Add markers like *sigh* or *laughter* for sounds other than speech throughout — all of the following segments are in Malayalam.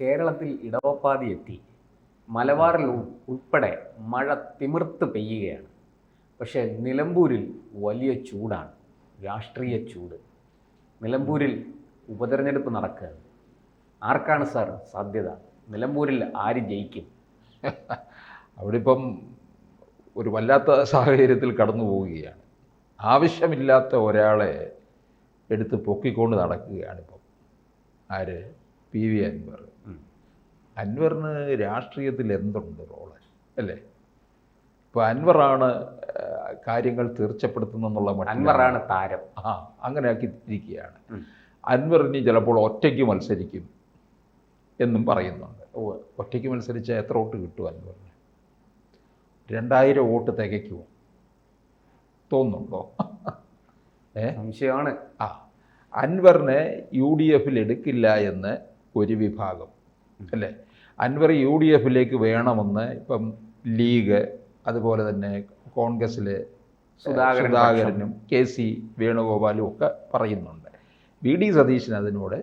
കേരളത്തിൽ ഇടവപ്പാതി എത്തി. മലബാറിൽ ഉൾ- ഉൾപ്പെടെ മഴ തിമിർത്ത് പെയ്യുകയാണ്. പക്ഷേ നിലമ്പൂരിൽ വലിയ ചൂടാണ്. രാഷ്ട്രീയ ചൂട്. നിലമ്പൂരിൽ ഉപതെരഞ്ഞെടുപ്പ് നടക്കുകയാണ്. ആർക്കാണ് സാർ സാധ്യത? നിലമ്പൂരിൽ ആര് ജയിക്കും? അവിടെ ഇപ്പം ഒരു വല്ലാത്ത സാഹചര്യത്തിൽ കടന്നു പോവുകയാണ്. ആവശ്യമില്ലാത്ത ഒരാളെ എടുത്ത് പൊക്കിക്കൊണ്ട് നടക്കുകയാണിപ്പം ആര്? P V Anvar. അൻവറിന് രാഷ്ട്രീയത്തിൽ എന്തുണ്ട് റോൾ? അല്ലേ? ഇപ്പോൾ അൻവറാണ് കാര്യങ്ങൾ തീർച്ചപ്പെടുത്തുന്നുള്ള അൻവറാണ് താരം. ആ അങ്ങനെ ഇരിക്കുകയാണ്. അൻവറിന് ചിലപ്പോൾ ഒറ്റയ്ക്ക് മത്സരിക്കും എന്നും പറയുന്നുണ്ട്. ഒറ്റയ്ക്ക് മത്സരിച്ചാൽ എത്ര വോട്ട് കിട്ടും അൻവറിന്? രണ്ടായിരം വോട്ട് തികയ്ക്കുമോ തോന്നുന്നുണ്ടോ? ഏ? സംശയമാണ്. ആ അൻവറിനെ യു ഡി എഫിൽ എടുക്കില്ല എന്ന് ഒരു വിഭാഗം അല്ലേ? അൻവർ യു ഡി എഫിലേക്ക് വേണമെന്ന് ഇപ്പം ലീഗ് അതുപോലെ തന്നെ കോൺഗ്രസ്സിലെ സുധാകരനും കെ സി വേണുഗോപാലും ഒക്കെ പറയുന്നുണ്ട്. വി ഡി സതീശൻ അതിനോട്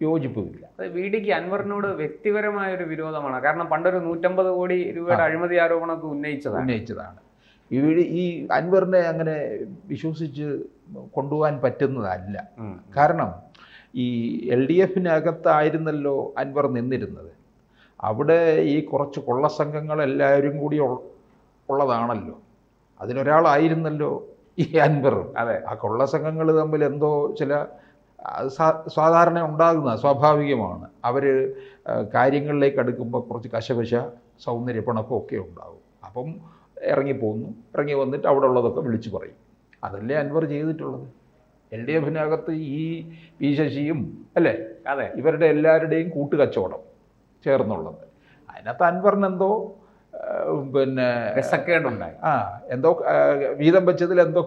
യോജിപ്പുമില്ല. അത് വി ഡിക്ക് അൻവറിനോട് വ്യക്തിപരമായ ഒരു വിരോധമാണ്. കാരണം പണ്ടൊരു നൂറ്റമ്പത് കോടി രൂപയുടെ അഴിമതി ആരോപണമൊക്കെ ഉന്നയിച്ചതാണ്. ഉന്നയിച്ചതാണ്. ഇവിടെ ഈ അൻവറിനെ അങ്ങനെ വിശ്വസിച്ച് കൊണ്ടുപോകാൻ പറ്റുന്നതല്ല. കാരണം ഈ എൽ ഡി എഫിനകത്തായിരുന്നല്ലോ അൻവർ നിന്നിരുന്നത്. അവിടെ ഈ കുറച്ച് കൊള്ള കൊള്ളസംഘങ്ങളെല്ലാവരും കൂടി ഉള്ളതാണല്ലോ. അതിലൊരാളായിരുന്നല്ലോ ഈ അൻവറും അതെ. ആ കൊള്ള സംഘങ്ങൾ തമ്മിൽ എന്തോ ചില സാധാരണ ഉണ്ടാകുന്ന സ്വാഭാവികമാണ്. അവർ കാര്യങ്ങളിലേക്ക് അടുക്കുമ്പോൾ കുറച്ച് കശപശ സൗന്ദര്യപ്പണക്കം ഒക്കെ ഉണ്ടാകും അപ്പം ഇറങ്ങിപ്പോകുന്നു ഇറങ്ങി വന്നിട്ട് അവിടെ ഉള്ളതൊക്കെ വിളിച്ചു പറയും. അതല്ലേ അൻവർ ചെയ്തിട്ടുള്ളത്? എൽ ഡി എഫിനകത്ത് ഈ പി ശശിയും അല്ലേ? അതെ. ഇവരുടെ എല്ലാവരുടെയും കൂട്ടുകച്ചവടം ചേർന്നുള്ളത്. അതിനകത്ത് അൻവറിന് എന്തോ ആ, പിന്നെ രസക്കേടുണ്ടായി ആ എന്തോ വീതം വെച്ചതിൽ എന്തോ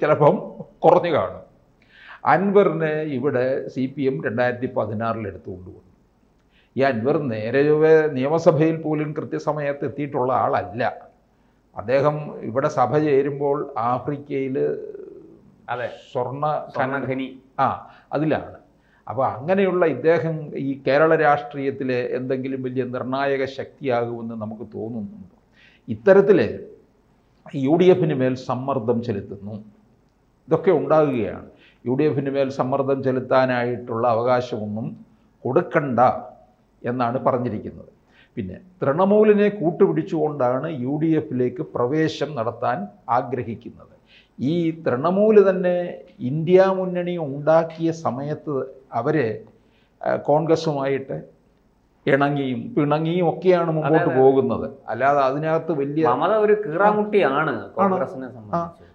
ചിലപ്പം കുറഞ്ഞു കാണും. അൻവറിനെ ഇവിടെ സി പി എം രണ്ടായിരത്തി പതിനാറിൽ എടുത്തുകൊണ്ട് വന്നു ഈ അൻവർ നേരെ നിയമസഭയിൽ പോലും കൃത്യസമയത്ത് എത്തിയിട്ടുള്ള ആളല്ല. അദ്ദേഹം ഇവിടെ സഭ ചേരുമ്പോൾ ആഫ്രിക്കയിൽ അതെ. സ്വർണ സ്വർണഖനി ആ അതിലാണ്. അപ്പോൾ അങ്ങനെയുള്ള ഇദ്ദേഹം ഈ കേരള രാഷ്ട്രീയത്തിലെ എന്തെങ്കിലും വലിയ നിർണായക ശക്തിയാകുമെന്ന് നമുക്ക് തോന്നുന്നുണ്ട്. ഇത്തരത്തിൽ യു ഡി എഫിന് മേൽ സമ്മർദ്ദം ചെലുത്തുന്നു. ഇതൊക്കെ ഉണ്ടാകുകയാണ്. യു ഡി എഫിന് മേൽ സമ്മർദ്ദം ചെലുത്താനായിട്ടുള്ള അവകാശമൊന്നും കൊടുക്കണ്ട എന്നാണ് പറഞ്ഞിരിക്കുന്നത്. പിന്നെ തൃണമൂലിനെ കൂട്ടുപിടിച്ചുകൊണ്ടാണ് യു ഡി എഫിലേക്ക് പ്രവേശം നടത്താൻ ആഗ്രഹിക്കുന്നത്. ഈ തൃണമൂൽ തന്നെ ഇന്ത്യ മുന്നണി ഉണ്ടാക്കിയ സമയത്ത് അവർ കോൺഗ്രസുമായിട്ട് ഇണങ്ങിയും പിണങ്ങിയും ഒക്കെയാണ് മുമ്പോട്ട് പോകുന്നത്. അല്ലാതെ അതിനകത്ത് വലിയ മമത ഒരു കീറാമുട്ടിയാണ്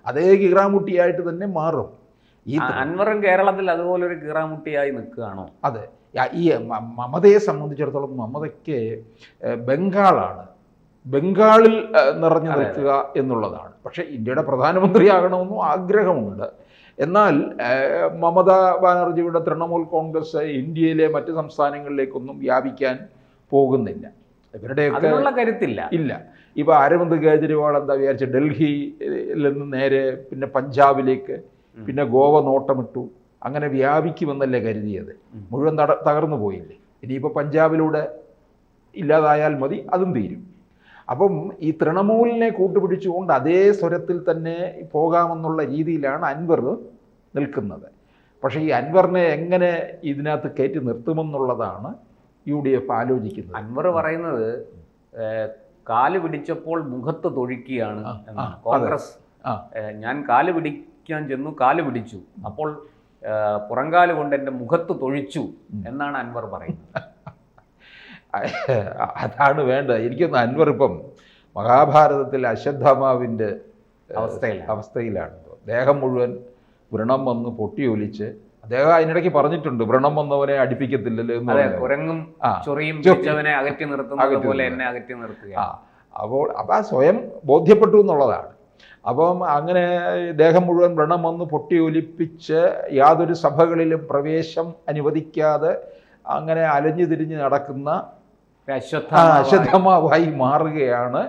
അതേ കീറാമുട്ടിയായിട്ട് തന്നെ മാറും. ഈ അൻവറും കേരളത്തിൽ അതുപോലെ ഒരു കീറാമുട്ടിയായി നിൽക്കുകയാണോ? അതെ. ഈ മമതയെ സംബന്ധിച്ചിടത്തോളം മമതയ്ക്ക് ബംഗാളാണ് ബംഗാളിൽ നിറഞ്ഞു നിൽക്കുക എന്നുള്ളതാണ്. പക്ഷേ ഇന്ത്യയുടെ പ്രധാനമന്ത്രിയാകണമെന്നും ആഗ്രഹമുണ്ട്. എന്നാൽ മമത ബാനർജിയുടെ തൃണമൂൽ കോൺഗ്രസ് ഇന്ത്യയിലെ മറ്റ് സംസ്ഥാനങ്ങളിലേക്കൊന്നും വ്യാപിക്കാൻ പോകുന്നില്ല. ഇവരുടെയൊക്കെ കരുത്തില്ല. ഇല്ല. ഇപ്പോൾ അരവിന്ദ് കേജ്രിവാൾ എന്താ വിചാരിച്ച ഡൽഹി നിന്ന് നേരെ പിന്നെ പഞ്ചാബിലേക്ക് പിന്നെ ഗോവ നോട്ടമിട്ടു. അങ്ങനെ വ്യാപിക്കുമെന്നല്ലേ കരുതിയത്. മുഴുവൻ തകർന്നു പോയില്ലേ? ഇനിയിപ്പോൾ പഞ്ചാബിലൂടെ ഇല്ലാതായാൽ മതി അതും തീരും. അപ്പം ഈ തൃണമൂലിനെ കൂട്ടുപിടിച്ചുകൊണ്ട് അതേ സ്വരത്തിൽ തന്നെ പോകാമെന്നുള്ള രീതിയിലാണ് അൻവർ നിൽക്കുന്നത്. പക്ഷേ ഈ അൻവറിനെ എങ്ങനെ ഇതിനകത്ത് കയറ്റി നിർത്തുമെന്നുള്ളതാണ് യു ഡി എഫ് ആലോചിക്കുന്നത്. അൻവർ പറയുന്നത് കാൽ പിടിച്ചപ്പോൾ മുഖത്ത് തൊഴിക്കുകയാണ് കോൺഗ്രസ് ഞാൻ കാൽ പിടിക്കാൻ ചെന്നു കാൽ പിടിച്ചു. അപ്പോൾ പുറങ്കാൽ പുറംകാൽ കൊണ്ട് എന്റെ മുഖത്ത് തൊഴിച്ചു എന്നാണ് അൻവർ പറയുന്നത്. *laughs* അതാണ് വേണ്ടത്. എനിക്കൊന്ന് അൻവർ ഇപ്പം മഹാഭാരതത്തിൽ അശ്വത്ഥമാവിന്റെ അവസ്ഥയിൽ അവസ്ഥയിലാണ്. ദേഹം മുഴുവൻ വ്രണം വന്ന് പൊട്ടിയൊലിച്ച് അദ്ദേഹം അതിനിടയ്ക്ക് പറഞ്ഞിട്ടുണ്ട് വ്രണം വന്നവനെ അടിപ്പിക്കത്തില്ലല്ലോ. കുരങ്ങും ചൊറിയും അകറ്റി നിർത്തുന്നത് പോലെ എന്നെ അകറ്റി നിർത്തുക. അപ്പോൾ അപ്പം ആ സ്വയം ബോധ്യപ്പെട്ടു എന്നുള്ളതാണ്. അപ്പം അങ്ങനെ ദേഹം മുഴുവൻ വ്രണം വന്ന് പൊട്ടിയൊലിപ്പിച്ച് യാതൊരു സഭകളിലും പ്രവേശം അനുവദിക്കാതെ അങ്ങനെ അലഞ്ഞു തിരിഞ്ഞ് നടക്കുന്ന അശ്വത്ഥാമാവായി. മാറുകയാണ്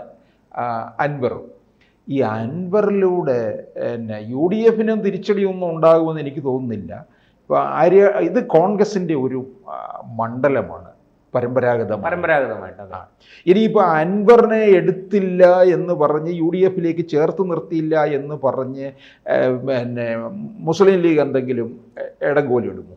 അൻവർ. ഈ അൻവറിലൂടെ പിന്നെ യു ഡി എഫിനും തിരിച്ചടിയൊന്നും ഉണ്ടാകുമെന്ന് എനിക്ക് തോന്നുന്നില്ല. ഇപ്പോൾ ആര്യ ഇത് കോൺഗ്രസിന്റെ ഒരു മണ്ഡലമാണ് പരമ്പരാഗത പരമ്പരാഗതമായിട്ട് ഇനിയിപ്പോൾ അൻവറിനെ എടുത്തില്ല എന്ന് പറഞ്ഞ് യു ഡി എഫിലേക്ക് ചേർത്ത് നിർത്തിയില്ല എന്ന് പറഞ്ഞ് പിന്നെ മുസ്ലിം ലീഗ് എന്തെങ്കിലും ഇടം ഇടുമോ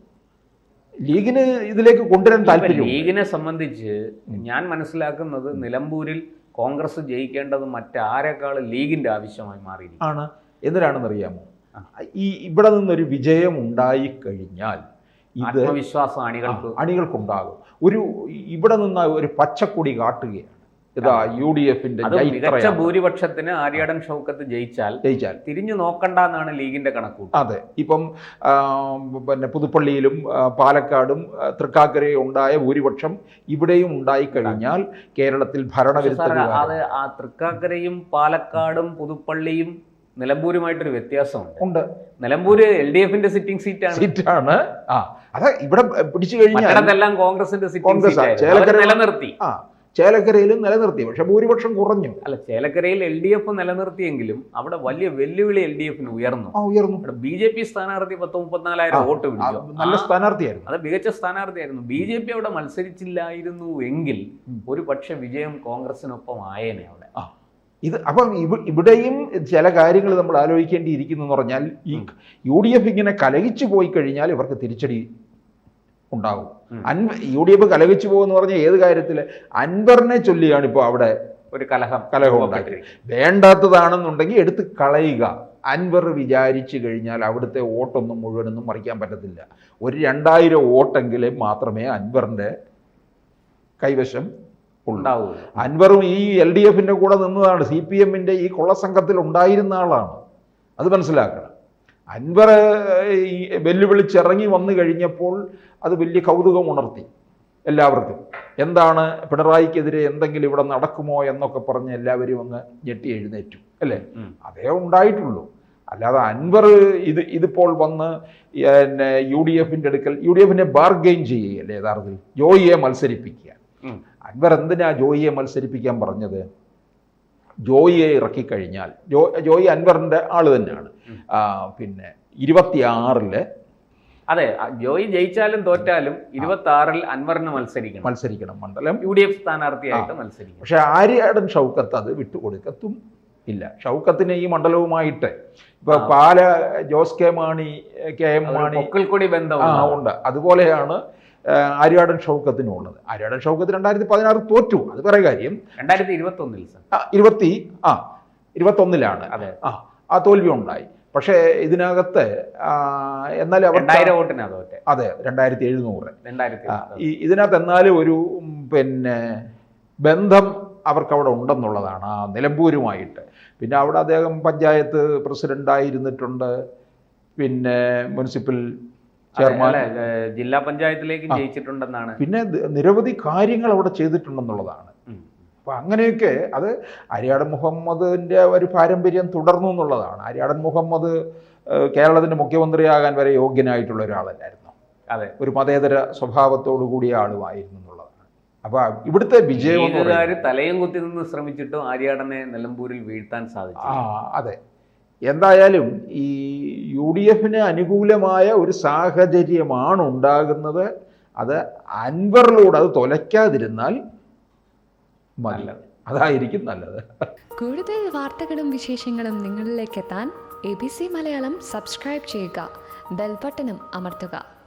ലീഗിന് ഇതിലേക്ക് കൊണ്ടുവരാൻ താല്പര്യം ലീഗിനെ സംബന്ധിച്ച് ഞാൻ മനസ്സിലാക്കുന്നത് നിലമ്പൂരിൽ കോൺഗ്രസ് ജയിക്കേണ്ടത് മറ്റാരെക്കാൾ ലീഗിന്റെ ആവശ്യമായി മാറിയിരിക്കും ആണ്. എന്തിനാണെന്നറിയാമോ? ഈ ഇവിടെ നിന്നൊരു വിജയം ഉണ്ടായിക്കഴിഞ്ഞാൽ ഇത് ആത്മവിശ്വാസം അണികൾക്ക് അണികൾക്കുണ്ടാകും. ഒരു ഇവിടെ നിന്ന് ഒരു പച്ചക്കൊടി കാട്ടുകയാണ്. ഇതാ യു ഡി എഫിന്റെ മികച്ച ഭൂരിപക്ഷത്തിന് ആര്യാടൻ ഷൗക്കത്ത് ജയിച്ചാൽ ജയിച്ചാൽ. തിരിഞ്ഞു നോക്കണ്ട എന്നാണ് ലീഗിന്റെ കണക്കൂട്ട്. അതെ. ഇപ്പം പിന്നെ പുതുപ്പള്ളിയിലും പാലക്കാടും തൃക്കാക്കരയും ഉണ്ടായ ഭൂരിപക്ഷം ഇവിടെയും ഉണ്ടായി കഴിഞ്ഞാൽ കേരളത്തിൽ ഭരണവിരുദ്ധ അത് ആ തൃക്കാക്കരയും പാലക്കാടും പുതുപ്പള്ളിയും നിലമ്പൂരുമായിട്ടൊരു വ്യത്യാസമുണ്ട്. ഉണ്ട്. നിലമ്പൂര് എൽ ഡി എഫിന്റെ സിറ്റിംഗ് സീറ്റാണ് സീറ്റാണ്. ആ അതെ ഇവിടെ പിടിച്ചു കഴിഞ്ഞാൽ കോൺഗ്രസിന്റെ സിറ്റിംഗ് സീറ്റ് നിലനിർത്തി. ആ ചേലക്കരയിലും നിലനിർത്തി പക്ഷെ ഭൂരിപക്ഷം കുറഞ്ഞു. അല്ല ചേലക്കരയിൽ എൽ ഡി എഫ് നിലനിർത്തിയെങ്കിലും അവിടെ വലിയ വെല്ലുവിളി എൽ ഡി എഫിന് ഉയർന്നു. ഉയർന്നു. ബി ജെ പി സ്ഥാനാർത്ഥി പത്ത് മുപ്പത്തിനാലായിരം വോട്ട് പിടിച്ചു. നല്ല സ്ഥാനാർത്ഥിയായിരുന്നു. അത് മികച്ച സ്ഥാനാർത്ഥിയായിരുന്നു. ബി ജെ പി അവിടെ മത്സരിച്ചില്ലായിരുന്നു എങ്കിൽ. ഒരു പക്ഷെ വിജയം കോൺഗ്രസിനൊപ്പം ആയേനെ അവിടെ. ഇത് അപ്പം ഇവ- ഇവിടെയും ചില കാര്യങ്ങൾ നമ്മൾ ആലോചിക്കേണ്ടിയിരിക്കുന്നു എന്ന് പറഞ്ഞാൽ ഈ. യു ഡി എഫ് ഇങ്ങനെ കലഹിച്ചു പോയി കഴിഞ്ഞാൽ ഇവർക്ക് തിരിച്ചടി ഉണ്ടാകും അൻവർ അൻവ യു ഡി എഫ് കലഹിച്ചു പോകുമെന്ന് പറഞ്ഞ ഏത് കാര്യത്തിൽ അൻവറിനെ ചൊല്ലിയാണ് ഇപ്പോൾ അവിടെ ഒരു കലഹം കലഹം ഉണ്ടാക്കി വേണ്ടാത്തതാണെന്നുണ്ടെങ്കിൽ എടുത്ത് കളയുക. അൻവർ വിചാരിച്ചു കഴിഞ്ഞാൽ അവിടുത്തെ വോട്ടൊന്നും മുഴുവനൊന്നും മറിക്കാൻ പറ്റത്തില്ല. ഒരു രണ്ടായിരം വോട്ടെങ്കിലും മാത്രമേ അൻവറിന്റെ കൈവശം ഉണ്ടാവൂ അൻവറും ഈ എൽ ഡി എഫിന്റെ കൂടെ നിന്നതാണ്. സി പി എമ്മിന്റെ ഈ കൊള്ളസംഘത്തിൽ ഉണ്ടായിരുന്ന ആളാണ്. അത് മനസ്സിലാക്കണം. അൻവർ ഈ വെല്ലുവിളിച്ചിറങ്ങി വന്നു കഴിഞ്ഞപ്പോൾ അത് വലിയ കൗതുകം ഉണർത്തി എല്ലാവർക്കും. എന്താണ് പിണറായിക്കെതിരെ എന്തെങ്കിലും ഇവിടെ നടക്കുമോ എന്നൊക്കെ പറഞ്ഞ് എല്ലാവരും ഒന്ന് ഞെട്ടി എഴുന്നേറ്റു അല്ലേ? അതേ ഉണ്ടായിട്ടുള്ളൂ. അല്ലാതെ അൻവർ ഇത് ഇതിപ്പോൾ വന്ന് പിന്നെ യു ഡി എഫിന്റെ അടുക്കൽ യു ഡി എഫിനെ ബാർഗെയിൻ ചെയ്യുകയല്ലേ യഥാർത്ഥത്തിൽ? ജോയിയെ മത്സരിപ്പിക്കുക അൻവർ എന്തിനാ ജോയിയെ മത്സരിപ്പിക്കാൻ പറഞ്ഞത്? ജോയിയെ ഇറക്കിക്കഴിഞ്ഞാൽ ജോ ജോയി അൻവറിന്റെ ആൾ തന്നെയാണ്. പിന്നെ ഇരുപത്തിയാറിൽ അതെ ജോയി ജയിച്ചാലും തോറ്റാലും ഇരുപത്തി ആറിൽ അൻവറിന് മത്സരിക്കണം. മത്സരിക്കണം. മണ്ഡലം യു ഡി എഫ് സ്ഥാനാർത്ഥിയായിട്ട് മത്സരിക്കും പക്ഷെ ആര്യാടൻ ഷൗക്കത്ത് അത് വിട്ടുകൊടുക്കത്തും ഇല്ല. ഷൗക്കത്തിന് ഈ മണ്ഡലവുമായിട്ട് ഇപ്പൊ Pala Jose K Mani K M Mani ബന്ധം ഉണ്ട്. അതുപോലെയാണ് ആര്യാടൻ ഷൗക്കത്തിനും ഉള്ളത് ആര്യാടൻ ഷൗക്കത്ത് രണ്ടായിരത്തി പതിനാറ് തോറ്റു. അത് വേറെ കാര്യം. രണ്ടായിരത്തി ഇരുപത്തി ഒന്നിൽ സർ. ആ, ഇരുപത്തി ആ ഇരുപത്തൊന്നിലാണ്. അതെ. ആ ആ തോൽവി ഉണ്ടായി. പക്ഷേ ഇതിനകത്ത് എന്നാലും അവർ അതെ രണ്ടായിരത്തി എഴുന്നൂറ് രണ്ടായിരത്തി ഈ ഇതിനകത്ത് എന്നാലും ഒരു പിന്നെ ബന്ധം അവർക്കവിടെ ഉണ്ടെന്നുള്ളതാണ് ആ നിലമ്പൂരുമായിട്ട്. പിന്നെ അവിടെ അദ്ദേഹം പഞ്ചായത്ത് പ്രസിഡന്റായിരുന്നിട്ടുണ്ട് പിന്നെ മുനിസിപ്പൽ ചെയർമാൻ. ജില്ലാ പഞ്ചായത്തിലേക്ക് ജയിച്ചിട്ടുണ്ടെന്നാണ്. പിന്നെ നിരവധി കാര്യങ്ങൾ അവിടെ ചെയ്തിട്ടുണ്ടെന്നുള്ളതാണ്. അപ്പൊ അങ്ങനെയൊക്കെ അത് അരിയാടൻ മുഹമ്മദിന്റെ ഒരു പാരമ്പര്യം തുടർന്നു എന്നുള്ളതാണ്. അരിയാടൻ മുഹമ്മദ് കേരളത്തിന്റെ കേരളത്തിന്റെ മുഖ്യമന്ത്രിയാകാൻ വരെ യോഗ്യനായിട്ടുള്ള ഒരാളല്ലായിരുന്നു? അതെ. ഒരു മതേതര സ്വഭാവത്തോടു കൂടിയ ആളുമായിരുന്നു എന്നുള്ളതാണ്. അപ്പോൾ ഇവിടുത്തെ വിജയം തലയും കുത്തി നിന്ന് ശ്രമിച്ചിട്ടും ആര്യാടനെ നിലമ്പൂരിൽ വീഴ്ത്താൻ സാധിച്ചു ആ അതെ. എന്തായാലും ഈ യു ഡി എഫിന് അനുകൂലമായ ഒരു സാഹചര്യമാണ് ഉണ്ടാകുന്നത്. അത് അൻവറിലൂടെ അത് തൊലയ്ക്കാതിരുന്നാൽ മതി. നല്ലത്. അതായിരിക്കും നല്ലത്. കൂടുതൽ വാർത്തകളും വിശേഷങ്ങളും നിങ്ങളിലേക്ക് എത്താൻ A B C Malayalam subscribe ചെയ്യുക. ബെൽബട്ടനും അമർത്തുക.